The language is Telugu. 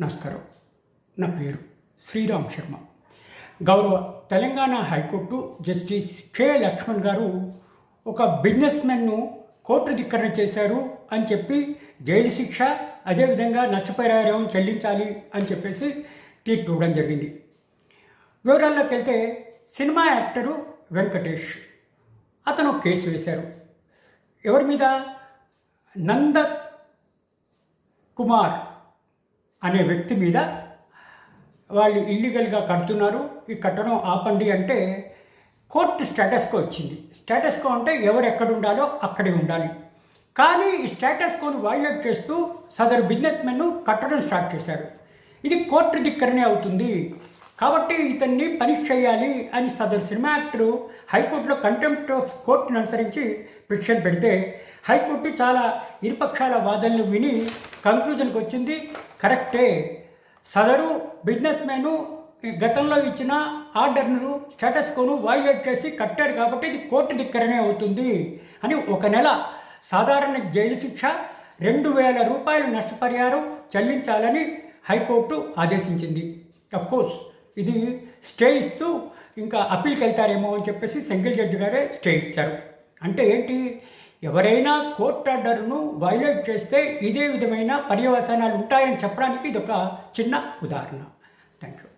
నమస్కారం. నా పేరు శ్రీరామ్ శర్మ. గౌరవ Telangana high court justice K Laxman garu ఒక బిజినెస్ మెన్ను కోర్టు ధిక్కరణ చేశారు అని చెప్పి జైలు శిక్ష అదేవిధంగా నష్టపరిహారం చెల్లించాలి అని చెప్పేసి తీర్పు ఇవ్వడం జరిగింది. వివరాల్లోకి వెళ్తే సినిమా యాక్టరు వెంకటేష్. అతను కేసు వేశారు. ఎవరి మీద? నంద కుమార్ అనే వ్యక్తి మీద వాళ్ళు ఇల్లీగల్గా కడుతున్నారు. ఈ కట్టడం ఆపండి అంటే కోర్టు స్టేటస్కో వచ్చింది. స్టేటస్కో అంటే ఎవరు ఎక్కడ ఉండాలో అక్కడే ఉండాలి. కానీ ఈ స్టేటస్ కోను వైలేట్ చేస్తూ సదరు బిజినెస్ మెన్ను కట్టడం స్టార్ట్ చేశారు. ఇది కోర్టు ధిక్కరనే అవుతుంది. కాబట్టి ఇతన్ని పనిష్ చేయాలి అని సదరు సినిమా యాక్టరు హైకోర్టులో కంటెంప్ట్ ఆఫ్ కోర్టును అనుసరించి పిటిషన్ పెడితే హైకోర్టు చాలా ఇరుపక్షాల వాదనలు విని కంక్లూజన్కి వచ్చింది. కరెక్టే సదరు బిజినెస్ మ్యాను గతంలో ఇచ్చిన ఆర్డర్ను స్టేటస్ కోను వైలేట్ చేసి కట్టారు కాబట్టి ఇది కోర్టు ధిక్కరనే అవుతుంది అని ఒక నెల సాధారణ జైలు శిక్ష రెండు వేల రూపాయలు నష్టపరిహారం చెల్లించాలని హైకోర్టు ఆదేశించింది. కోర్స్ ఇది స్టే ఇస్తూ ఇంకా అప్పీల్కి వెళ్తారేమో అని చెప్పేసి సింగిల్ జడ్జి గారే స్టే ఇచ్చారు. అంటే ఏంటి? ఎవరైనా కోర్ట్ ఆర్డర్ను వైలేట్ చేస్తే ఇదే విధమైన పర్యవసానాలు ఉంటాయని చెప్పడానికి ఇది ఒక చిన్న ఉదాహరణ. Thank you